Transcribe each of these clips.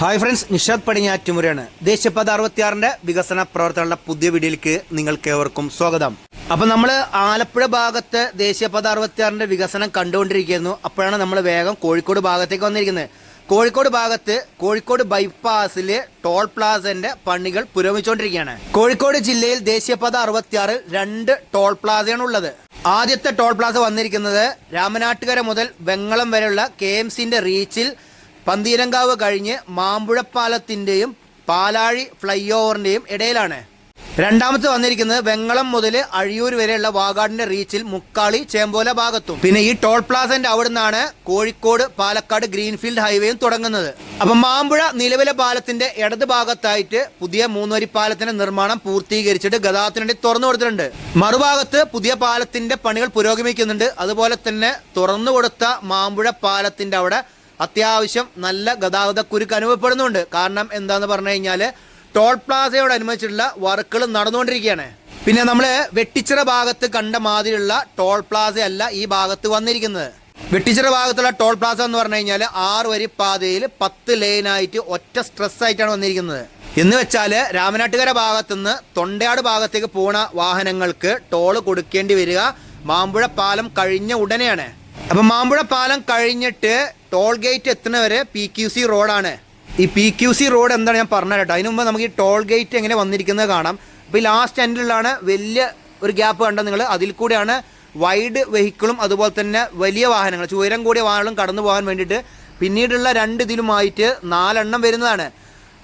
Hi friends Nishad പടിഞ്ഞാറ്റുമുരയാണ്. ദേശീയപാത അറുപത്തിയാറിന്റെ വികസന പ്രവർത്തനങ്ങളുടെ പുതിയ വീഡിയോയിലേക്ക് നിങ്ങൾക്ക് ഏവർക്കും സ്വാഗതം. അപ്പൊ നമ്മൾ ആലപ്പുഴ ഭാഗത്ത് ദേശീയപാത അറുപത്തിയാറിന്റെ വികസനം കണ്ടുകൊണ്ടിരിക്കുന്നു. അപ്പോഴാണ് നമ്മൾ വേഗം കോഴിക്കോട് ഭാഗത്തേക്ക് വന്നിരിക്കുന്നത്. കോഴിക്കോട് ഭാഗത്ത് കോഴിക്കോട് ബൈപ്പാസിൽ ടോൾ പ്ലാസന്റെ പണികൾ പുരോഗമിച്ചുകൊണ്ടിരിക്കുകയാണ്. കോഴിക്കോട് ജില്ലയിൽ ദേശീയപാത അറുപത്തിയാറിൽ രണ്ട് ടോൾ പ്ലാസയാണ് ഉള്ളത്. ആദ്യത്തെ ടോൾ പ്ലാസ വന്നിരിക്കുന്നത് രാമനാട്ടുകര മുതൽ വെങ്ങളം വരെയുള്ള കെ എം സിന്റെ റീച്ചിൽ പന്തീരങ്കാവ് കഴിഞ്ഞ് മാമ്പുഴപ്പാലത്തിന്റെയും പാലാഴി ഫ്ലൈ ഓവറിന്റെയും ഇടയിലാണ്. രണ്ടാമത്തെ വന്നിരിക്കുന്നത് വെങ്ങളം മുതൽ അഴിയൂർ വരെയുള്ള വാഗാടിന്റെ റീച്ചിൽ മുക്കാളി ചേമ്പോല ഭാഗത്തും. പിന്നെ ഈ ടോൾ പ്ലാസന്റെ അവിടെ നിന്നാണ് കോഴിക്കോട് പാലക്കാട് ഗ്രീൻഫീൽഡ് ഹൈവേയും തുടങ്ങുന്നത്. അപ്പൊ മാമ്പുഴ നിലവിലെ പാലത്തിന്റെ ഇടത് ഭാഗത്തായിട്ട് പുതിയ മൂന്നുവരി പാലത്തിന്റെ നിർമ്മാണം പൂർത്തീകരിച്ചിട്ട് ഗതാഗതത്തിനുവേണ്ടി തുറന്നു കൊടുത്തിട്ടുണ്ട്. മറുഭാഗത്ത് പുതിയ പാലത്തിന്റെ പണികൾ പുരോഗമിക്കുന്നുണ്ട്. അതുപോലെ തന്നെ തുറന്നു കൊടുത്ത മാമ്പുഴ പാലത്തിന്റെ അവിടെ അത്യാവശ്യം നല്ല ഗതാഗത കുരുക്ക് അനുഭവപ്പെടുന്നുണ്ട്. കാരണം എന്താന്ന് പറഞ്ഞു കഴിഞ്ഞാൽ ടോൾ പ്ലാസയോട് പ്ലാസയോടനുബന്ധിച്ചുള്ള വർക്കുകൾ നടന്നുകൊണ്ടിരിക്കുകയാണ്. പിന്നെ നമ്മൾ വെട്ടിച്ചിറ ഭാഗത്ത് കണ്ട മാതിരിയുള്ള ടോൾ പ്ലാസ അല്ല ഈ ഭാഗത്ത് വന്നിരിക്കുന്നത്. വെട്ടിച്ചിറ ഭാഗത്തുള്ള ടോൾ പ്ലാസ എന്ന് പറഞ്ഞു കഴിഞ്ഞാൽ ആറ് വരി പാതയിൽ പത്ത് ലൈനായിട്ട് ഒറ്റ സ്ട്രെസ് ആയിട്ടാണ് വന്നിരിക്കുന്നത്. എന്ന് വെച്ചാൽ രാമനാട്ടുകര ഭാഗത്തുനിന്ന് തൊണ്ടയാട് ഭാഗത്തേക്ക് പോണ വാഹനങ്ങൾക്ക് ടോൾ കൊടുക്കേണ്ടി വരിക. മാമ്പുഴ പാലം കഴിഞ്ഞ ഉടനെയാണ്. അപ്പൊ മാമ്പുഴ പാലം കഴിഞ്ഞിട്ട് ടോൾ ഗേറ്റ് എത്തുന്നവരെ പി ക്യു സി റോഡാണ് ഈ പി ക്യു സി റോഡ് എന്താണ് ഞാൻ പറഞ്ഞ കേട്ടോ. അതിന് മുമ്പ് നമുക്ക് ഈ ടോൾ ഗേറ്റ് എങ്ങനെ വന്നിരിക്കുന്നത് കാണാം. അപ്പോൾ ഈ ലാസ്റ്റ് എൻഡിലാണ് വലിയ ഒരു ഗ്യാപ്പ് കണ്ടത് നിങ്ങൾ. അതിൽ കൂടെയാണ് വൈഡ് വെഹിക്കിളും അതുപോലെ തന്നെ വലിയ വാഹനങ്ങൾ ഉയരം കൂടിയ വാഹനങ്ങളും കടന്നു പോകാൻ വേണ്ടിയിട്ട് പിന്നീടുള്ള രണ്ട് ഇതിലുമായിട്ട് നാലെണ്ണം വരുന്നതാണ്.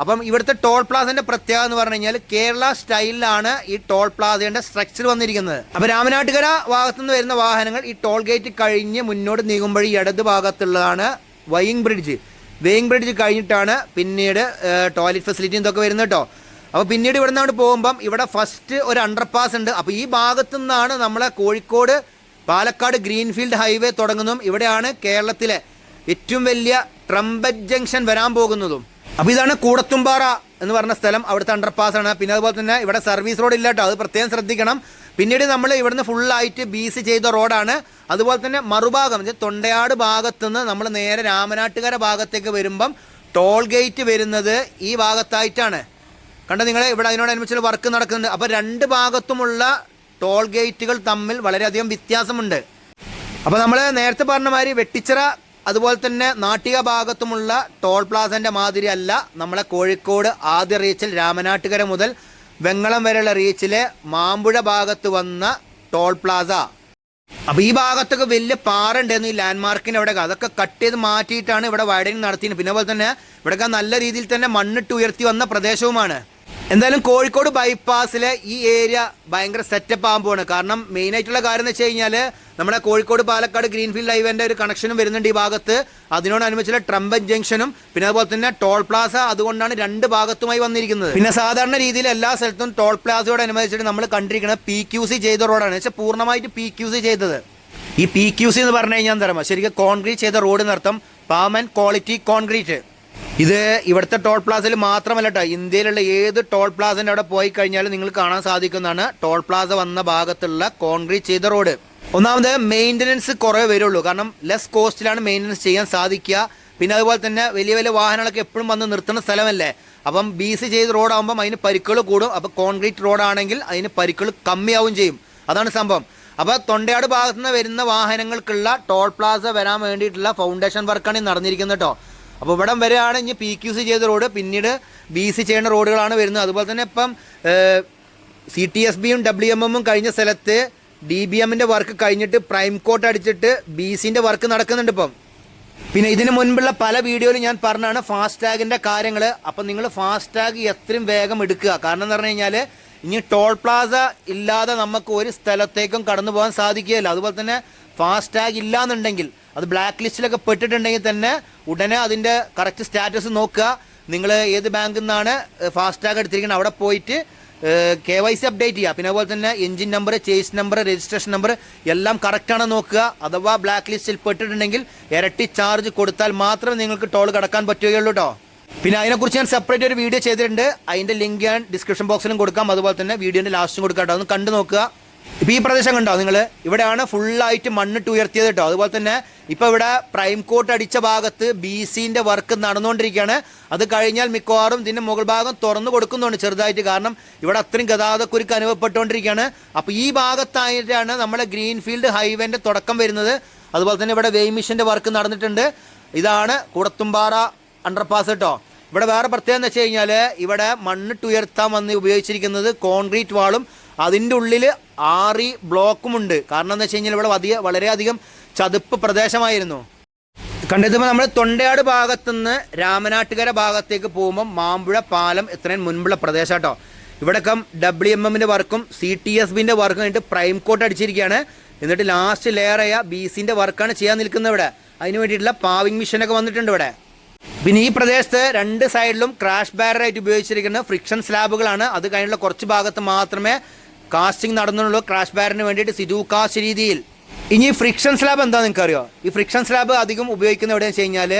അപ്പം ഇവിടുത്തെ ടോൾ പ്ലാസന്റെ പ്രത്യേകത എന്ന് പറഞ്ഞു കഴിഞ്ഞാൽ കേരള സ്റ്റൈലിലാണ് ഈ ടോൾ പ്ലാസയുടെ സ്ട്രക്ചർ വന്നിരിക്കുന്നത്. അപ്പൊ രാമനാട്ടുകര ഭാഗത്തുനിന്ന് വരുന്ന വാഹനങ്ങൾ ഈ ടോൾ ഗേറ്റ് കഴിഞ്ഞ് മുന്നോട്ട് നീങ്ങുമ്പോൾ ഇടത് ഭാഗത്തുള്ളതാണ് വയിങ് ബ്രിഡ്ജ് വെയിങ് ബ്രിഡ്ജ് കഴിഞ്ഞിട്ടാണ് പിന്നീട് ടോയ്ലറ്റ് ഫെസിലിറ്റി ഇതൊക്കെ വരുന്നത് കേട്ടോ. അപ്പോൾ പിന്നീട് ഇവിടെ നിന്നാണ് പോകുമ്പം ഇവിടെ ഫസ്റ്റ് ഒരു അണ്ടർപാസ് ഉണ്ട്. അപ്പോൾ ഈ ഭാഗത്തു നിന്നാണ് നമ്മളെ കോഴിക്കോട് പാലക്കാട് ഗ്രീൻഫീൽഡ് ഹൈവേ തുടങ്ങുന്നതും ഇവിടെയാണ് കേരളത്തിലെ ഏറ്റവും വലിയ ട്രംബറ്റ് ജംഗ്ഷൻ വരാൻ പോകുന്നതും. അപ്പോൾ ഇതാണ് കൂടത്തുംപാറ എന്ന് പറഞ്ഞ സ്ഥലം. അവിടുത്തെ അണ്ടർപാസ് ആണ്. പിന്നെ അതുപോലെ തന്നെ ഇവിടെ സർവീസ് റോഡ് ഇല്ല കേട്ടോ അത് പ്രത്യേകം ശ്രദ്ധിക്കണം. പിന്നീട് നമ്മൾ ഇവിടുന്ന് ഫുള്ളായിട്ട് ബി സി ചെയ്ത റോഡാണ് അതുപോലെ തന്നെ മറുഭാഗം തൊണ്ടയാട് ഭാഗത്തുനിന്ന് നമ്മൾ നേരെ രാമനാട്ടുകര ഭാഗത്തേക്ക് വരുമ്പം ടോൾ ഗേറ്റ് വരുന്നത് ഈ ഭാഗത്തായിട്ടാണ്. കണ്ടോ നിങ്ങൾ ഇവിടെ അതിനോട് അതിനോടനുബന്ധിച്ചുള്ള വർക്ക് നടക്കുന്നുണ്ട്. അപ്പോൾ രണ്ട് ഭാഗത്തുമുള്ള ടോൾ ഗേറ്റുകൾ തമ്മിൽ വളരെയധികം വ്യത്യാസമുണ്ട്. അപ്പോൾ നമ്മൾ നേരത്തെ പറഞ്ഞ മാതിരി വെട്ടിച്ചിറ അതുപോലെ തന്നെ നാട്ടിക ഭാഗത്തുമുള്ള ടോൾ പ്ലാസന്റെ മാതിരി അല്ല നമ്മളെ കോഴിക്കോട് ആദ്യ റീച്ചിൽ രാമനാട്ടുകര മുതൽ വെങ്ങളം വരെയുള്ള റീച്ചിലെ മാമ്പുഴ ഭാഗത്ത് വന്ന ടോൾ പ്ലാസ. അപ്പൊ ഈ ഭാഗത്തൊക്കെ വലിയ പാറ ഉണ്ടായിരുന്നു ഈ ലാൻഡ്മാർക്കിന് അവിടെ അതൊക്കെ കട്ട് ചെയ്ത് മാറ്റിയിട്ടാണ് ഇവിടെ വൈഡനിങ് നടത്തിയത്. പിന്നെ അതുപോലെ തന്നെ ഇവിടെയൊക്കെ നല്ല രീതിയിൽ തന്നെ മണ്ണിട്ട് ഉയർത്തി വന്ന പ്രദേശവുമാണ്. എന്തായാലും കോഴിക്കോട് ബൈപ്പാസിലെ ഈ ഏരിയ ഭയങ്കര സെറ്റപ്പ് ആകുമ്പോഴാണ് കാരണം മെയിൻ ആയിട്ടുള്ള കാര്യം എന്ന് വെച്ച് കഴിഞ്ഞാൽ നമ്മുടെ കോഴിക്കോട് പാലക്കാട് ഗ്രീൻഫീൽഡ് ഹൈവേന്റെ ഒരു കണക്ഷനും വരുന്നുണ്ട് ഈ ഭാഗത്ത്. അതിനോടനുബന്ധിച്ചുള്ള ട്രംപൻ ജംഗ്ഷനും പിന്നെ അതുപോലെ തന്നെ ടോൾ പ്ലാസ അതുകൊണ്ടാണ് രണ്ട് ഭാഗത്തുമായി വന്നിരിക്കുന്നത്. പിന്നെ സാധാരണ രീതിയിൽ എല്ലാ സ്ഥലത്തും ടോൾ പ്ലാസയോട് അനുബന്ധിച്ചിട്ട് നമ്മൾ കണ്ടിരിക്കുന്നത് പി ക്യു സി ചെയ്ത റോഡാണ് വെച്ചാൽ പൂർണമായിട്ട് പി ക്യു സി ചെയ്തത്. ഈ പി ക്യു സി എന്ന് പറഞ്ഞു കഴിഞ്ഞാൽ എന്താ ശരിക്കും കോൺക്രീറ്റ് ചെയ്ത റോഡ് നിർത്തം പാമൻ ക്വാളിറ്റി കോൺക്രീറ്റ് ഇത് ഇവിടുത്തെ ടോൾ പ്ലാസയിൽ മാത്രമല്ല കേട്ടോ ഇന്ത്യയിലുള്ള ഏത് ടോൾ പ്ലാസിന്റെ അവിടെ പോയി കഴിഞ്ഞാലും നിങ്ങൾ കാണാൻ സാധിക്കുന്നതാണ്. ടോൾ പ്ലാസ വന്ന ഭാഗത്തുള്ള കോൺക്രീറ്റ് ചെയ്ത റോഡ്. ഒന്നാമത് മെയിന്റനൻസ് കുറേ വരുള്ളൂ. കാരണം ലെസ് കോസ്റ്റിലാണ് മെയിന്റനൻസ് ചെയ്യാൻ സാധിക്കുക. പിന്നെ അതുപോലെ തന്നെ വലിയ വലിയ വാഹനങ്ങളൊക്കെ എപ്പോഴും വന്ന് നിർത്തുന്ന സ്ഥലമല്ലേ? അപ്പം ബി സി ചെയ്ത റോഡാകുമ്പം അതിന് പരിക്കുകൾ കൂടും. അപ്പോൾ കോൺക്രീറ്റ് റോഡാണെങ്കിൽ അതിന് പരിക്കുകൾ കമ്മിയാവും ചെയ്യും. അതാണ് സംഭവം. അപ്പോൾ തൊണ്ടയാട് ഭാഗത്തുനിന്ന് വരുന്ന വാഹനങ്ങൾക്കുള്ള ടോൾ പ്ലാസ വരാൻ വേണ്ടിയിട്ടുള്ള ഫൗണ്ടേഷൻ വർക്കാണ് നടന്നിരിക്കുന്നത് കേട്ടോ അപ്പോൾ ഇവിടം വരെയാണ് ഇനി പി ക്യു സി ചെയ്ത റോഡ് പിന്നീട് ബി സി ചെയ്യുന്ന റോഡുകളാണ് വരുന്നത്. അതുപോലെ തന്നെ ഇപ്പം സി ടി എസ് ബിയും ഡബ്ല്യു എം എമ്മും കഴിഞ്ഞ സ്ഥലത്ത് ഡി ബി എമ്മിന്റെ വർക്ക് കഴിഞ്ഞിട്ട് പ്രൈം കോട്ട് അടിച്ചിട്ട് ബി സിന്റെ വർക്ക് നടക്കുന്നുണ്ട് ഇപ്പം. പിന്നെ ഇതിന് മുൻപുള്ള പല വീഡിയോയിൽ ഞാൻ പറഞ്ഞാണ് ഫാസ്റ്റാഗിന്റെ കാര്യങ്ങൾ അപ്പം നിങ്ങൾ ഫാസ്റ്റാഗ് എത്രയും വേഗം എടുക്കുക. കാരണം എന്ന് പറഞ്ഞു കഴിഞ്ഞാൽ ഇനി ടോൾ പ്ലാസ ഇല്ലാതെ നമുക്ക് ഒരു സ്ഥലത്തേക്കും കടന്നു പോകാൻ സാധിക്കുകയില്ല. അതുപോലെ തന്നെ ഫാസ്ടാഗ് ഇല്ലാന്നുണ്ടെങ്കിൽ അത് ബ്ലാക്ക് ലിസ്റ്റിലൊക്കെ പെട്ടിട്ടുണ്ടെങ്കിൽ തന്നെ ഉടനെ അതിന്റെ കറക്റ്റ് സ്റ്റാറ്റസ് നോക്കുക. നിങ്ങൾ ഏത് ബാങ്കിൽ നിന്നാണ് ഫാസ്ടാഗ് എടുത്തിരിക്കുന്നത് അവിടെ പോയിട്ട് കെ വൈ സി അപ്ഡേറ്റ് ചെയ്യുക. പിന്നെ അതുപോലെ തന്നെ engine number chassis number registration number എല്ലാം കറക്റ്റാണ് നോക്കുക. അഥവാ ബ്ലാക്ക് ലിസ്റ്റിൽ പെട്ടിട്ടുണ്ടെങ്കിൽ ഇരട്ടി ചാർജ് കൊടുത്താൽ മാത്രമേ നിങ്ങൾക്ക് ടോൾ കടക്കാൻ പറ്റുകയുള്ളൂ കേട്ടോ പിന്നെ അതിനെക്കുറിച്ച് ഞാൻ സെപ്പറേറ്റ് ഒരു വീഡിയോ ചെയ്തിട്ടുണ്ട്. അതിന്റെ ലിങ്ക് ഞാൻ ഡിസ്ക്രിപ്ഷൻ ബോക്സിലും കൊടുക്കാം. അതുപോലെ തന്നെ വീഡിയോന്റെ ലാസ്റ്റും കൊടുക്കാം കേട്ടോ ഒന്ന് കണ്ടു നോക്കുക. ഇപ്പോൾ ഈ പ്രദേശം കണ്ടോ നിങ്ങൾ ഇവിടെയാണ് ഫുള്ളായിട്ട് മണ്ണിട്ട് ഉയർത്തിയത് കേട്ടോ. അതുപോലെ തന്നെ ഇപ്പോൾ ഇവിടെ പ്രൈം കോട്ട് അടിച്ച ഭാഗത്ത് ബി സിന്റെ വർക്ക് നടന്നുകൊണ്ടിരിക്കുകയാണ്. അത് കഴിഞ്ഞാൽ മിക്കവാറും ഇതിന്റെ മുകൾ ഭാഗം തുറന്നു കൊടുക്കുന്നുണ്ട് ചെറുതായിട്ട് കാരണം ഇവിടെ അത്രയും ഗതാഗതക്കുരുക്ക് അനുഭവപ്പെട്ടുകൊണ്ടിരിക്കുകയാണ്. അപ്പോൾ ഈ ഭാഗത്തായിട്ടാണ് നമ്മുടെ ഗ്രീൻഫീൽഡ് ഹൈവേന്റെ തുടക്കം വരുന്നത്. അതുപോലെ തന്നെ ഇവിടെ വെയ്മിഷന്റെ വർക്ക് നടന്നിട്ടുണ്ട്. ഇതാണ് കൂടത്തുംപാറ അണ്ടർപാസ് കേട്ടോ. ഇവിടെ വേറെ പ്രത്യേകത എന്ന് വെച്ച് കഴിഞ്ഞാൽ ഇവിടെ മണ്ണിട്ട് ഉയർത്താൻ വന്ന് ഉപയോഗിച്ചിരിക്കുന്നത് കോൺക്രീറ്റ് വാളും അതിന്റെ ഉള്ളിൽ ആറി ബ്ലോക്കുമുണ്ട്. കാരണം എന്താ വെച്ച് കഴിഞ്ഞാൽ ഇവിടെ വലിയ വളരെയധികം ചതുപ്പ് പ്രദേശമായിരുന്നു. കണ്ടെത്തുമ്പോൾ നമ്മൾ തൊണ്ടയാട് ഭാഗത്തുനിന്ന് രാമനാട്ടുകര ഭാഗത്തേക്ക് പോകുമ്പോൾ മാമ്പുഴ പാലം ഇത്രയും മുൻപുള്ള പ്രദേശം കേട്ടോ ഇവിടെയൊക്കെ ഡബ്ല്യു എം എമ്മിന്റെ വർക്കും സി ടി എസ് ബിന്റെ വർക്കും കഴിഞ്ഞിട്ട് പ്രൈം കോട്ട് അടിച്ചിരിക്കുകയാണ്. എന്നിട്ട് ലാസ്റ്റ് ലെയറായ ബി സിന്റെ വർക്കാണ് ചെയ്യാൻ നിൽക്കുന്നത് ഇവിടെ. അതിന് വേണ്ടിയിട്ടുള്ള പാവിംഗ് മിഷനൊക്കെ വന്നിട്ടുണ്ട് ഇവിടെ. പിന്നെ ഈ പ്രദേശത്ത് രണ്ട് സൈഡിലും ക്രാഷ് ബാരറായിട്ട് ഉപയോഗിച്ചിരിക്കുന്ന ഫ്രിക്ഷൻ സ്ലാബുകളാണ് അത് കഴിഞ്ഞുള്ള കുറച്ച് ഭാഗത്ത് മാത്രമേ കാസ്റ്റിംഗ് നടന്നുള്ളൂ ക്രാഷ് ബാറിന് വേണ്ടിയിട്ട് സിജു കാസ്റ്റ് രീതിയിൽ. ഇനി ഫ്രിക്ഷൻ സ്ലാബ് എന്താ നിങ്ങൾക്കറിയോ? ഈ ഫ്രിക്ഷൻ സ്ലാബ് അധികം ഉപയോഗിക്കുന്ന എവിടെയെന്ന് വെച്ച് കഴിഞ്ഞാൽ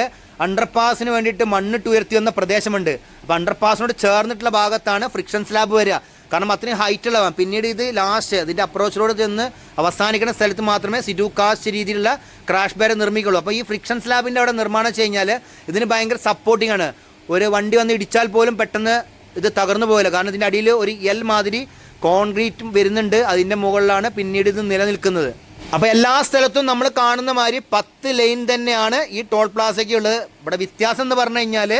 അണ്ടർപാസിന് വേണ്ടിയിട്ട് മണ്ണിട്ട് ഉയർത്തി വന്ന പ്രദേശമുണ്ട്. അപ്പോൾ അണ്ടർപാസിനോട് ചേർന്നിട്ടുള്ള ഭാഗത്താണ് ഫ്രിക്ഷൻ സ്ലാബ് വരിക. കാരണം അത്രയും ഹൈറ്റ് ഉള്ളതാണ് പിന്നീട് ഇത് ലാസ്റ്റ് ഇതിന്റെ അപ്രോച്ചിലൂടെ ചെന്ന് അവസാനിക്കുന്ന സ്ഥലത്ത് മാത്രമേ സിഡു കാസ്റ്റ് രീതിയിലുള്ള ക്രാഷ് ബാർ നിർമ്മിക്കുള്ളൂ. അപ്പോൾ ഈ ഫ്രിക്ഷൻ സ്ലാബിന്റെ അവിടെ നിർമ്മാണം വെച്ച് കഴിഞ്ഞാൽ ഇതിന് ഭയങ്കര സപ്പോർട്ടിംഗ് ആണ്. ഒരു വണ്ടി വന്ന് ഇടിച്ചാൽ പോലും പെട്ടെന്ന് ഇത് തകർന്നു പോകില്ല കാരണം ഇതിന്റെ അടിയിൽ ഒരു എൽ മാതിരി കോൺക്രീറ്റും വരുന്നുണ്ട് അതിന്റെ മുകളിലാണ് പിന്നീട് ഇത് നിലനിൽക്കുന്നത്. അപ്പോൾ എല്ലാ സ്ഥലത്തും നമ്മൾ കാണുന്ന മാതിരി പത്ത് ലൈൻ തന്നെയാണ് ഈ ടോൾ പ്ലാസയ്ക്ക് ഉള്ളത്. ഇവിടെ വ്യത്യാസം എന്ന് പറഞ്ഞു കഴിഞ്ഞാൽ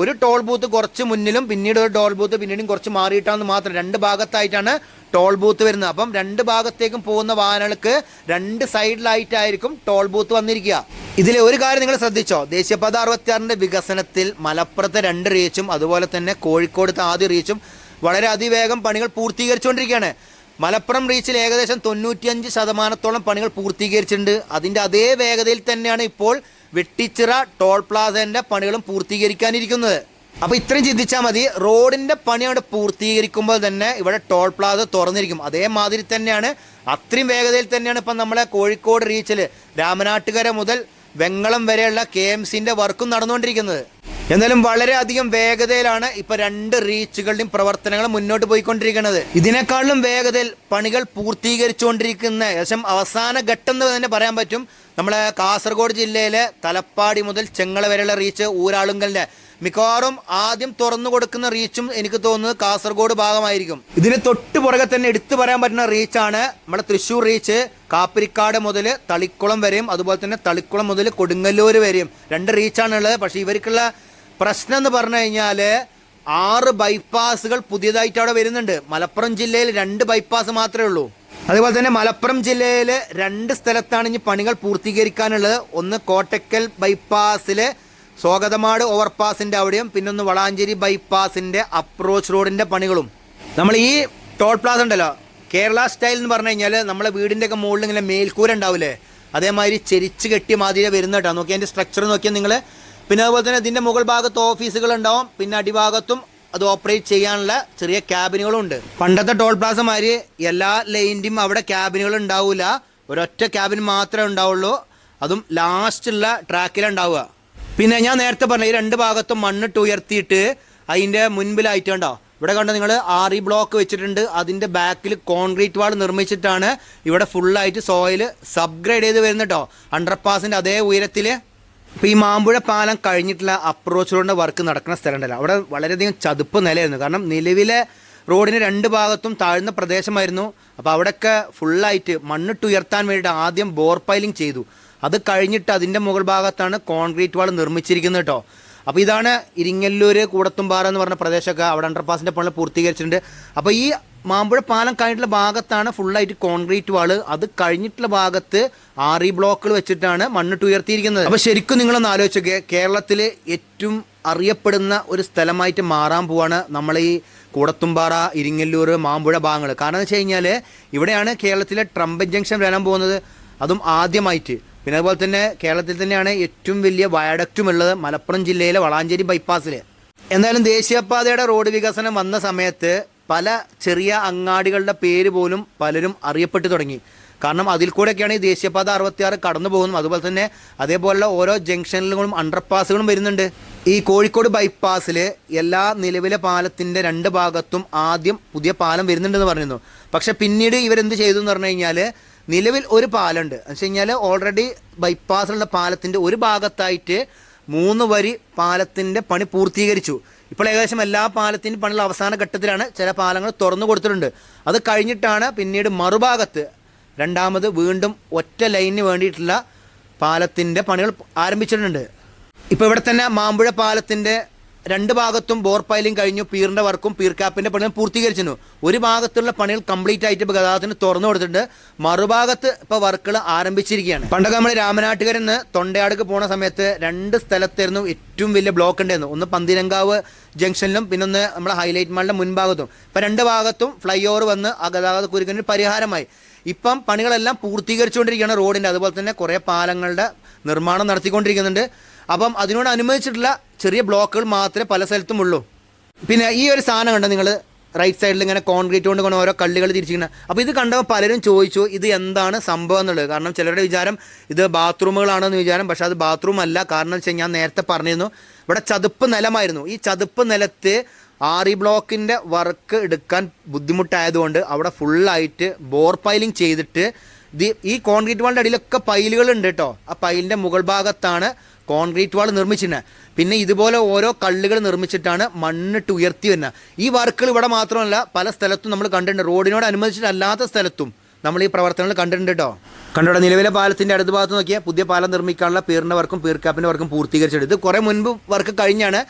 ഒരു ടോൾ ബൂത്ത് കുറച്ച് മുന്നിലും പിന്നീട് ഒരു ടോൾ ബൂത്ത് പിന്നീടും കുറച്ച് മാറിയിട്ടാണെന്ന് മാത്രം രണ്ട് ഭാഗത്തായിട്ടാണ് ടോൾ ബൂത്ത് വരുന്നത്. അപ്പം രണ്ട് ഭാഗത്തേക്കും പോകുന്ന വാഹനങ്ങൾക്ക് രണ്ട് സൈഡിലായിട്ടായിരിക്കും ടോൾ ബൂത്ത് വന്നിരിക്കുക. ഇതിലെ ഒരു കാര്യം നിങ്ങൾ ശ്രദ്ധിച്ചോ? ദേശീയപാത അറുപത്തിയാറിന്റെ വികസനത്തിൽ മലപ്പുറത്തെ രണ്ട് റീച്ചും അതുപോലെ തന്നെ കോഴിക്കോടത്തെ ആദ്യ റീച്ചും വളരെ അതിവേഗം പണികൾ പൂർത്തീകരിച്ചുകൊണ്ടിരിക്കുകയാണ്. മലപ്പുറം റീച്ചിൽ ഏകദേശം തൊണ്ണൂറ്റിയഞ്ച് ശതമാനത്തോളം പണികൾ പൂർത്തീകരിച്ചിട്ടുണ്ട്. അതിന്റെ അതേ വേഗതയിൽ തന്നെയാണ് ഇപ്പോൾ വെട്ടിച്ചിറ ടോൾ പ്ലാസേന്റെ പണികളും പൂർത്തീകരിക്കാനിരിക്കുന്നത്. അപ്പോൾ ഇത്രയും ചിന്തിച്ചാൽ മതി റോഡിന്റെ പണി അവിടെ പൂർത്തീകരിക്കുമ്പോൾ തന്നെ ഇവിടെ ടോൾ പ്ലാസ തുറന്നിരിക്കും. അതേമാതിരി തന്നെയാണ് അത്രയും വേഗതയിൽ തന്നെയാണ് ഇപ്പം നമ്മളെ കോഴിക്കോട് റീച്ചിൽ രാമനാട്ടുകര മുതൽ വെങ്ങളം വരെയുള്ള കെ എം സിന്റെ വർക്കും നടന്നുകൊണ്ടിരിക്കുന്നത്. എന്നാലും വളരെയധികം വേഗതയിലാണ് ഇപ്പൊ രണ്ട് റീച്ചുകളുടെയും പ്രവർത്തനങ്ങൾ മുന്നോട്ട് പോയിക്കൊണ്ടിരിക്കുന്നത്. ഇതിനേക്കാളും വേഗതയിൽ പണികൾ പൂർത്തീകരിച്ചുകൊണ്ടിരിക്കുന്ന ഏകദേശം അവസാന ഘട്ടം എന്ന് തന്നെ പറയാൻ പറ്റും. നമ്മളെ കാസർഗോഡ് ജില്ലയിലെ തലപ്പാടി മുതൽ ചെങ്ങള വരെയുള്ള റീച്ച് ഊരാളുങ്കലിന്റെ മിക്കവാറും ആദ്യം തുറന്നു കൊടുക്കുന്ന റീച്ചും എനിക്ക് തോന്നുന്നത് കാസർഗോഡ് ഭാഗമായിരിക്കും. ഇതിന് തൊട്ട് പുറകെ തന്നെ എടുത്തു പറയാൻ പറ്റുന്ന റീച്ചാണ് നമ്മുടെ തൃശ്ശൂർ റീച്ച് കാപ്പിരിക്കാട് മുതൽ തളിക്കുളം വരെയും അതുപോലെ തന്നെ തളിക്കുളം മുതൽ കൊടുങ്ങല്ലൂർ വരെയും രണ്ട് റീച്ചാണുള്ളത്. പക്ഷേ ഇവർക്കുള്ള പ്രശ്നം എന്ന് പറഞ്ഞു കഴിഞ്ഞാൽ ആറ് ബൈപ്പാസുകൾ പുതിയതായിട്ട് അവിടെ വരുന്നുണ്ട്. മലപ്പുറം ജില്ലയിൽ രണ്ട് ബൈപ്പാസ് മാത്രമേ ഉള്ളൂ. അതുപോലെ തന്നെ മലപ്പുറം ജില്ലയിൽ രണ്ട് സ്ഥലത്താണ് ഇനി പണികൾ പൂർത്തീകരിക്കാനുള്ളത്. ഒന്ന് കോട്ടക്കൽ ബൈപ്പാസിലെ സ്വാഗതമാട് ഓവർപാസിന്റെ അവിടെയും പിന്നൊന്ന് വളാഞ്ചേരി ബൈപ്പാസിന്റെ അപ്രോച്ച് റോഡിന്റെ പണികളും. നമ്മൾ ഈ ടോൾ പ്ലാസ ഉണ്ടല്ലോ കേരള സ്റ്റൈൽ എന്ന് പറഞ്ഞു കഴിഞ്ഞാൽ നമ്മളെ വീടിന്റെ ഒക്കെ മുകളിൽ ഇങ്ങനെ മേൽക്കൂര ഉണ്ടാവില്ലേ? അതേമാതിരി ചെരിച്ച് കെട്ടിയ മാതിരി വരുന്ന കേട്ടോ നോക്കി അതിന്റെ സ്ട്രക്ചർ നോക്കിയാൽ നിങ്ങൾ പിന്നെ അതുപോലെ തന്നെ ഇതിന്റെ മുകൾ ഭാഗത്ത് ഓഫീസുകൾ ഉണ്ടാവും പിന്നെ അടിഭാഗത്തും അത് ഓപ്പറേറ്റ് ചെയ്യാനുള്ള ചെറിയ ക്യാബിനുകളും ഉണ്ട് പണ്ടത്തെ ടോൾ പ്ലാസ മാതിരി എല്ലാ ലൈനിന്റെയും അവിടെ ക്യാബിനുകൾ ഉണ്ടാവില്ല ഒരൊറ്റ ക്യാബിൻ മാത്രമേ ഉണ്ടാവുള്ളൂ. അതും ലാസ്റ്റുള്ള ട്രാക്കിലുണ്ടാവുക പിന്നെ ഞാൻ നേരത്തെ പറഞ്ഞ ഈ രണ്ട് ഭാഗത്തും മണ്ണിട്ട് ഉയർത്തിയിട്ട് അതിന്റെ മുൻപിലായിട്ട് കണ്ടോ ഇവിടെ കണ്ട നിങ്ങൾ ആറി ബ്ലോക്ക് വെച്ചിട്ടുണ്ട്. അതിന്റെ ബാക്കിൽ കോൺക്രീറ്റ് വാൾ നിർമ്മിച്ചിട്ടാണ് ഇവിടെ ഫുള്ളായിട്ട് സോയിൽ സബ്ഗ്രേഡ് ചെയ്ത് വരുന്നത് അണ്ടർ അണ്ടർപാസിന്റെ അതേ ഉയരത്തിൽ ഇപ്പോൾ ഈ മാമ്പുഴ പാലം കഴിഞ്ഞിട്ടുള്ള അപ്രോച്ച് റോഡിന്റെ വർക്ക് നടക്കുന്ന സ്ഥലം ഉണ്ടല്ലോ അവിടെ വളരെയധികം ചതുപ്പ് നിലയായിരുന്നു. കാരണം നിലവിലെ റോഡിന് രണ്ട് ഭാഗത്തും താഴ്ന്ന പ്രദേശമായിരുന്നു. അപ്പോൾ അവിടെയൊക്കെ ഫുള്ളായിട്ട് മണ്ണിട്ട് ഉയർത്താൻ വേണ്ടിയിട്ട് ആദ്യം ബോർ പൈലിംഗ് ചെയ്തു. അത് കഴിഞ്ഞിട്ട് അതിന്റെ മുകൾ ഭാഗത്താണ് കോൺക്രീറ്റ് വാൾ നിർമ്മിച്ചിരിക്കുന്നത് കേട്ടോ അപ്പോൾ ഇതാണ് ഇരിങ്ങല്ലൂർ കൂടത്തുംപാറ എന്ന് പറഞ്ഞ പ്രദേശമൊക്കെ അവിടെ അണ്ടർപാസിന്റെ പണി പൂർത്തീകരിച്ചിട്ടുണ്ട്. അപ്പോൾ ഈ മാമ്പുഴ പാലം കഴിഞ്ഞിട്ടുള്ള ഭാഗത്താണ് ഫുള്ളായിട്ട് കോൺക്രീറ്റ് വാൾ അത് കഴിഞ്ഞിട്ടുള്ള ഭാഗത്ത് ആറി ബ്ലോക്കുകൾ വെച്ചിട്ടാണ് മണ്ണിട്ട് ഉയർത്തിയിരിക്കുന്നത്. അപ്പോൾ ശരിക്കും നിങ്ങളൊന്ന് ആലോചിച്ചൊക്കെ കേരളത്തിലെ ഏറ്റവും അറിയപ്പെടുന്ന ഒരു സ്ഥലമായിട്ട് മാറാൻ പോവാണ് നമ്മൾ ഈ കൂടത്തുംപാറ ഇരിങ്ങല്ലൂർ മാമ്പുഴ ഭാഗങ്ങൾ കാരണം എന്ന് വെച്ച് കഴിഞ്ഞാൽ ഇവിടെയാണ് കേരളത്തിലെ ട്രംപ് ജംഗ്ഷൻ വരാൻ പോകുന്നത്. അതും ആദ്യമായിട്ട്. പിന്നെ അതുപോലെ തന്നെ കേരളത്തിൽ തന്നെയാണ് ഏറ്റവും വലിയ വയഡക്റ്റും ഉള്ളത് മലപ്പുറം ജില്ലയിലെ വളാഞ്ചേരി ബൈപ്പാസിൽ എന്തായാലും ദേശീയപാതയുടെ റോഡ് വികസനം വന്ന സമയത്ത് പല ചെറിയ അങ്ങാടികളുടെ പേര് പോലും പലരും അറിയപ്പെട്ടു തുടങ്ങി. കാരണം അതിൽ കൂടെയൊക്കെയാണ് ഈ ദേശീയപാത അറുപത്തിയാറ് കടന്നു പോകുന്നത്. അതുപോലെ തന്നെ അതേപോലുള്ള ഓരോ ജംഗ്ഷനിലും അണ്ടർപാസുകളും വരുന്നുണ്ട്. ഈ കോഴിക്കോട് ബൈപ്പാസിൽ എല്ലാ നിലവിലെ പാലത്തിന്റെ രണ്ട് ഭാഗത്തും ആദ്യം പുതിയ പാലം വരുന്നുണ്ടെന്ന് പറഞ്ഞിരുന്നു പക്ഷെ പിന്നീട് ഇവരെന്ത് ചെയ്തു എന്ന് പറഞ്ഞു കഴിഞ്ഞാൽ നിലവിൽ ഒരു പാലമുണ്ട്. എന്ന് വെച്ച് കഴിഞ്ഞാൽ ഓൾറെഡി ബൈപ്പാസിലുള്ള പാലത്തിന്റെ ഒരു ഭാഗത്തായിട്ട് മൂന്ന് വരി പാലത്തിന്റെ പണി പൂർത്തീകരിച്ചു. ഇപ്പോൾ ഏകദേശം എല്ലാ പാലത്തിന്റെ പണികൾ അവസാന ഘട്ടത്തിലാണ് ചില പാലങ്ങൾ തുറന്നു കൊടുത്തിട്ടുണ്ട്. അത് കഴിഞ്ഞിട്ടാണ് പിന്നീട് മറുഭാഗത്ത് രണ്ടാമത് വീണ്ടും ഒറ്റ ലൈനിന് വേണ്ടിയിട്ടുള്ള പാലത്തിന്റെ പണികൾ ആരംഭിച്ചിട്ടുണ്ട്. ഇപ്പോൾ ഇവിടെ തന്നെ മാമ്പുഴ പാലത്തിന്റെ രണ്ട് ഭാഗത്തും ബോർ പൈലിംഗ് കഴിഞ്ഞു പീറിന്റെ വർക്കും പീർ ക്യാപ്പിന്റെ പണികൾ പൂർത്തീകരിച്ചിരുന്നു. ഒരു ഭാഗത്തുള്ള പണികൾ കംപ്ലീറ്റ് ആയിട്ട് ഗതാഗതത്തിന് തുറന്നു കൊടുത്തിട്ടുണ്ട്. മറുഭാഗത്ത് ഇപ്പോൾ വർക്കുകൾ ആരംഭിച്ചിരിക്കുകയാണ്. പണ്ടൊക്കെ നമ്മൾ രാമനാട്ടുകരിൽ നിന്ന് തൊണ്ടയാടുക്ക് പോണ സമയത്ത് രണ്ട് സ്ഥലത്തായിരുന്നു ഏറ്റവും വലിയ ബ്ലോക്ക് ഉണ്ടായിരുന്നു ഒന്ന് പന്തിരങ്കാവ് ജംഗ്ഷനിലും പിന്നെ ഒന്ന് നമ്മുടെ ഹൈലൈറ്റ് മാളിന്റെ മുൻഭാഗത്തും. ഇപ്പോൾ രണ്ട് ഭാഗത്തും ഫ്ലൈ ഓവർ വന്ന് ആ ഗതാഗത കുരുക്കിന് പരിഹാരമായി. ഇപ്പം പണികളെല്ലാം പൂർത്തീകരിച്ചുകൊണ്ടിരിക്കുകയാണ് റോഡിന്റെ അതുപോലെ തന്നെ കുറേ പാലങ്ങളുടെ നിർമ്മാണം നടത്തിക്കൊണ്ടിരിക്കുന്നുണ്ട്. അപ്പം അതിനോട് അനുബന്ധിച്ചിട്ടുള്ള ചെറിയ ബ്ലോക്കുകൾ മാത്രമേ പല സ്ഥലത്തും ഉള്ളൂ. പിന്നെ ഈ ഒരു സാധനം കണ്ടോ നിങ്ങൾ റൈറ്റ് സൈഡിൽ ഇങ്ങനെ കോൺക്രീറ്റ് കൊണ്ട് കൊണ്ട് ഓരോ കള്ളികൾ തിരിച്ചിരിക്കുന്നത് അപ്പോൾ ഇത് കണ്ടപ്പോൾ പലരും ചോദിച്ചു ഇത് എന്താണ് സംഭവം എന്നുള്ളത്? കാരണം ചിലരുടെ വിചാരം ഇത് ബാത്റൂമുകളാണെന്ന് വിചാരം പക്ഷേ അത് ബാത്റൂം അല്ല. കാരണം എന്ന് വെച്ചാൽ ഞാൻ നേരത്തെ പറഞ്ഞിരുന്നു ഇവിടെ ചതുപ്പ് നിലമായിരുന്നു. ഈ ചതുപ്പ് നിലത്ത് ആറി ബ്ലോക്കിന്റെ വർക്ക് എടുക്കാൻ ബുദ്ധിമുട്ടായതുകൊണ്ട് അവിടെ ഫുള്ളായിട്ട് ബോർ പൈലിംഗ് ചെയ്തിട്ട് ഈ കോൺക്രീറ്റ് വാളിന്റെ അടിയിലൊക്കെ പൈലുകൾ ഉണ്ട് കേട്ടോ. ആ പൈലിന്റെ മുകൾ ഭാഗത്താണ് കോൺക്രീറ്റ് വാൾ നിർമ്മിച്ചിരുന്നത് പിന്നെ ഇതുപോലെ ഓരോ കള്ളുകൾ നിർമ്മിച്ചിട്ടാണ് മണ്ണിട്ട് ഉയർത്തി വരുന്നത് ഈ വർക്കുകൾ ഇവിടെ മാത്രമല്ല പല സ്ഥലത്തും നമ്മൾ കണ്ടിട്ടുണ്ട്. റോഡിനോട് അനുബന്ധിച്ചിട്ടല്ലാത്ത സ്ഥലത്തും നമ്മൾ ഈ പ്രവർത്തനങ്ങൾ കണ്ടിട്ടുണ്ട് കേട്ടോ. കണ്ടോടെ നിലവിലെ പാലത്തിന്റെ അടുത്ത് ഭാഗത്ത് നോക്കിയാൽ പുതിയ പാലം നിർമ്മിക്കാനുള്ള പീറിന്റെ വർക്കും പീർക്കാപ്പിന്റെ വർക്കും പൂർത്തീകരിച്ചെടുത്ത് കുറേ മുൻപ് വർക്ക് കഴിഞ്ഞാണ്.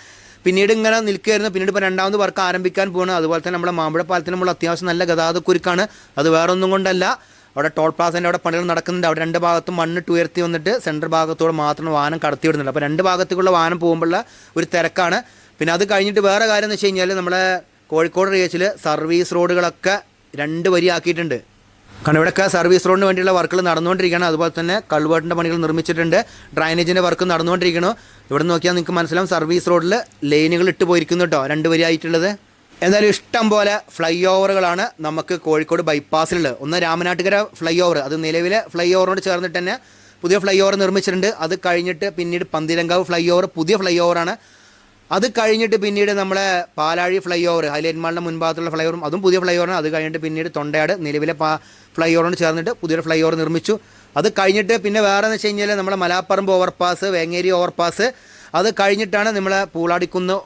പിന്നീട് ഇങ്ങനെ നിൽക്കുകയായിരുന്നു. പിന്നീട് ഇപ്പോൾ രണ്ടാമത് വർക്ക് ആരംഭിക്കാൻ പോകുന്നു അതുപോലെ തന്നെ നമ്മുടെ മാമ്പഴ പാലത്തിന് അത്യാവശ്യം നല്ല ഗതാഗത കുരുക്കാണ് അത് വേറൊന്നും കൊണ്ടല്ല. അവിടെ ടോൾ പ്ലാസേന്റെ അവിടെ പണികൾ നടക്കുന്നുണ്ട്. അവിടെ രണ്ട് ഭാഗത്തും മണ്ണിട്ട് ഉയർത്തി വന്നിട്ട് സെൻട്രൽ ഭാഗത്തോടെ മാത്രം വാഹനം കടത്തിവിടുന്നുണ്ട്. അപ്പോൾ രണ്ട് ഭാഗത്തേക്കുള്ള വാഹനം പോകുമ്പോഴുള്ള ഒരു തിരക്കാണ്. പിന്നെ അത് കഴിഞ്ഞിട്ട് വേറെ കാര്യം എന്ന് വെച്ച് കഴിഞ്ഞാൽ നമ്മളെ കോഴിക്കോട് റേച്ചിൽ സർവീസ് റോഡുകളൊക്കെ രണ്ട് വരിയാക്കിയിട്ടുണ്ട്. കാരണം ഇവിടെയൊക്കെ സർവീസ് റോഡിന് വേണ്ടിയുള്ള വർക്കുകൾ നടന്നുകൊണ്ടിരിക്കുകയാണ്. അതുപോലെ തന്നെ കൾവേട്ടിന്റെ പണികൾ നിർമ്മിച്ചിട്ടുണ്ട്. ഡ്രൈനേജിന്റെ വർക്ക് നടന്നുകൊണ്ടിരിക്കണോ ഇവിടെ നോക്കിയാൽ നിങ്ങൾക്ക് മനസ്സിലാവും സർവീസ് റോഡിൽ ലൈനുകൾ ഇട്ട് പോയിരിക്കുന്നു കേട്ടോ. രണ്ട് വരിയായിട്ടുള്ളത്. എന്തായാലും ഇഷ്ടം പോലെ ഫ്ലൈ ഓവറുകളാണ് നമുക്ക് കോഴിക്കോട് ബൈപ്പാസിലുള്ളത്. ഒന്ന് രാമനാട്ടുകര ഫ്ലൈ ഓവർ അത് നിലവിലെ ഫ്ലൈ ഓവറിനോട് ചേർന്നിട്ട് തന്നെ പുതിയ ഫ്ലൈ ഓവർ നിർമ്മിച്ചിട്ടുണ്ട്. അത് കഴിഞ്ഞിട്ട് പിന്നീട് പന്തിരങ്കാവ് ഫ്ലൈ ഓവർ പുതിയ ഫ്ലൈ ഓവറാണ് അത് കഴിഞ്ഞിട്ട് പിന്നീട് നമ്മളെ പാലാഴി ഫ്ലൈ ഓവർ ഹൈലൈറ്റ് മാളിന്റെ മുൻഭാഗത്തുള്ള ഫ്ലൈ ഓവറും അതും പുതിയ ഫ്ലൈ ഓവറാണ് അത് കഴിഞ്ഞിട്ട് പിന്നീട് തൊണ്ടയാട് നിലവിലെ പാ ഫ്ലൈ ഓവറിനോട് ചേർന്നിട്ട് പുതിയൊരു ഫ്ലൈ ഓവർ നിർമ്മിച്ചു. അത് കഴിഞ്ഞിട്ട് പിന്നെ വേറെ എന്ന് വെച്ച് കഴിഞ്ഞാൽ നമ്മളെ മലാപ്പറമ്പ് ഓവർപാസ് വേങ്ങേരി ഓവർപാസ് അത് കഴിഞ്ഞിട്ടാണ് നമ്മളെ പൂളാടിക്കുന്ന്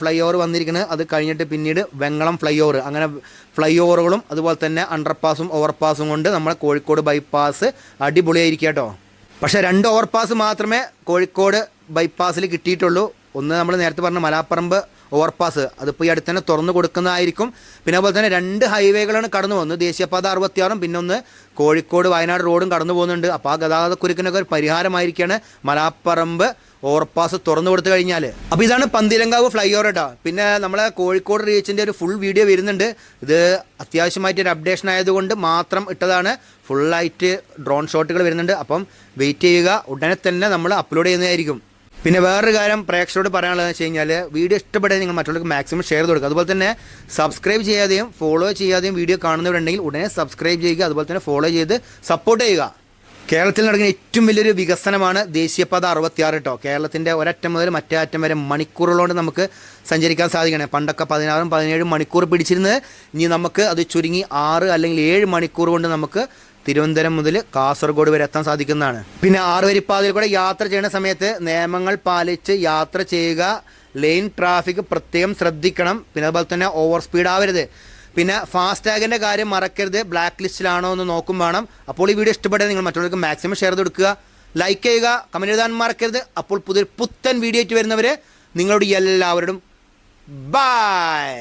ഫ്ലൈ ഓവർ വന്നിരിക്കുന്നത്. അത് കഴിഞ്ഞിട്ട് പിന്നീട് വെങ്ങളം ഫ്ലൈ ഓവർ അങ്ങനെ ഫ്ലൈ ഓവറുകളും അതുപോലെ തന്നെ അണ്ടർപാസും ഓവർപാസും കൊണ്ട് നമ്മളെ കോഴിക്കോട് ബൈപ്പാസ് അടിപൊളിയായിരിക്കും കേട്ടോ. പക്ഷേ രണ്ട് ഓവർപാസ് മാത്രമേ കോഴിക്കോട് ബൈപ്പാസിൽ കിട്ടിയിട്ടുള്ളൂ. ഒന്ന് നമ്മൾ നേരത്തെ പറഞ്ഞ മലാപ്പറമ്പ് ഓവർപാസ് അതിപ്പോൾ ഈ അടുത്ത് തന്നെ തുറന്നു കൊടുക്കുന്നതായിരിക്കും. പിന്നെ അതുപോലെ തന്നെ രണ്ട് ഹൈവേകളാണ് കടന്നു പോകുന്നത്. ദേശീയപാത അറുപത്തിയാറും പിന്നെ ഒന്ന് കോഴിക്കോട് വയനാട് റോഡും കടന്നു പോകുന്നുണ്ട്. അപ്പോൾ ആ ഗതാഗത കുരുക്കിനൊക്കെ ഒരു പരിഹാരമായിരിക്കുകയാണ് മലാപ്പറമ്പ് ഓവർപാസ് തുറന്നു കൊടുത്തു കഴിഞ്ഞാൽ അപ്പോൾ ഇതാണ് പന്തിരങ്കാവ് ഫ്ലൈ ഓവർ കേട്ടോ പിന്നെ നമ്മളെ കോഴിക്കോട് റീച്ചിന്റെ ഒരു ഫുൾ വീഡിയോ വരുന്നുണ്ട്. ഇത് അത്യാവശ്യമായിട്ട് ഒരു അപ്ഡേഷൻ ആയതുകൊണ്ട് മാത്രം ഇട്ടതാണ്. ഫുള്ളായിട്ട് ഡ്രോൺ ഷോട്ടുകൾ വരുന്നുണ്ട്. അപ്പം വെയിറ്റ് ചെയ്യുക. ഉടനെ തന്നെ നമ്മൾ അപ്ലോഡ് ചെയ്യുന്നതായിരിക്കും. പിന്നെ വേറൊരു കാര്യം പ്രേക്ഷകരോട് പറയാനുള്ളത് വെച്ച് കഴിഞ്ഞാൽ വീഡിയോ ഇഷ്ടപ്പെട്ടാൽ നിങ്ങൾ മറ്റുള്ളവർക്ക് മാക്സിമം ഷെയർ കൊടുക്കുക. അതുപോലെ തന്നെ സബ്സ്ക്രൈബ് ചെയ്യാതെയും ഫോളോ ചെയ്യാതെയും വീഡിയോ കാണുന്നവരുണ്ടെങ്കിൽ ഉടനെ സബ്സ്ക്രൈബ് ചെയ്യുക. അതുപോലെ തന്നെ ഫോളോ ചെയ്ത് സപ്പോർട്ട് ചെയ്യുക. കേരളത്തിൽ നടക്കുന്ന ഏറ്റവും വലിയൊരു വികസനമാണ് ദേശീയപാത അറുപത്തിയാറ് കേട്ടോ കേരളത്തിന്റെ ഒരറ്റം മുതൽ മറ്റേ അറ്റം വരെ മണിക്കൂറുകളോട് നമുക്ക് സഞ്ചരിക്കാൻ സാധിക്കണം. പണ്ടൊക്കെ പതിനാറും പതിനേഴും മണിക്കൂർ പിടിച്ചിരുന്നത്. ഇനി നമുക്ക് അത് ചുരുങ്ങി ആറ് അല്ലെങ്കിൽ ഏഴ് മണിക്കൂർ കൊണ്ട് നമുക്ക് തിരുവനന്തപുരം മുതൽ കാസർഗോഡ് വരെ എത്താൻ സാധിക്കുന്നതാണ്. പിന്നെ ആറുവരിപ്പാതയിൽ കൂടെ യാത്ര ചെയ്യുന്ന സമയത്ത് നിയമങ്ങൾ പാലിച്ച് യാത്ര ചെയ്യുക. ലെയിൻ ട്രാഫിക് പ്രത്യേകം ശ്രദ്ധിക്കണം. പിന്നെ അതുപോലെ തന്നെ ഓവർ സ്പീഡ് ആവരുത്. പിന്നെ ഫാസ്ടാഗിന്റെ കാര്യം മറക്കരുത്. ബ്ലാക്ക് ലിസ്റ്റിലാണോ എന്ന് നോക്കും വേണം. അപ്പോൾ ഈ വീഡിയോ ഇഷ്ടപ്പെട്ടാൽ നിങ്ങൾ മറ്റുള്ളവർക്ക് മാക്സിമം ഷെയർ കൊടുക്കുക. ലൈക്ക് ചെയ്യുക. കമന്റ് എഴുതാൻ മറക്കരുത്. അപ്പോൾ പുതിയ പുത്തൻ വീഡിയോ ആയിട്ട് വരുന്നവരെ നിങ്ങളോട് എല്ലാവരോടും ബൈ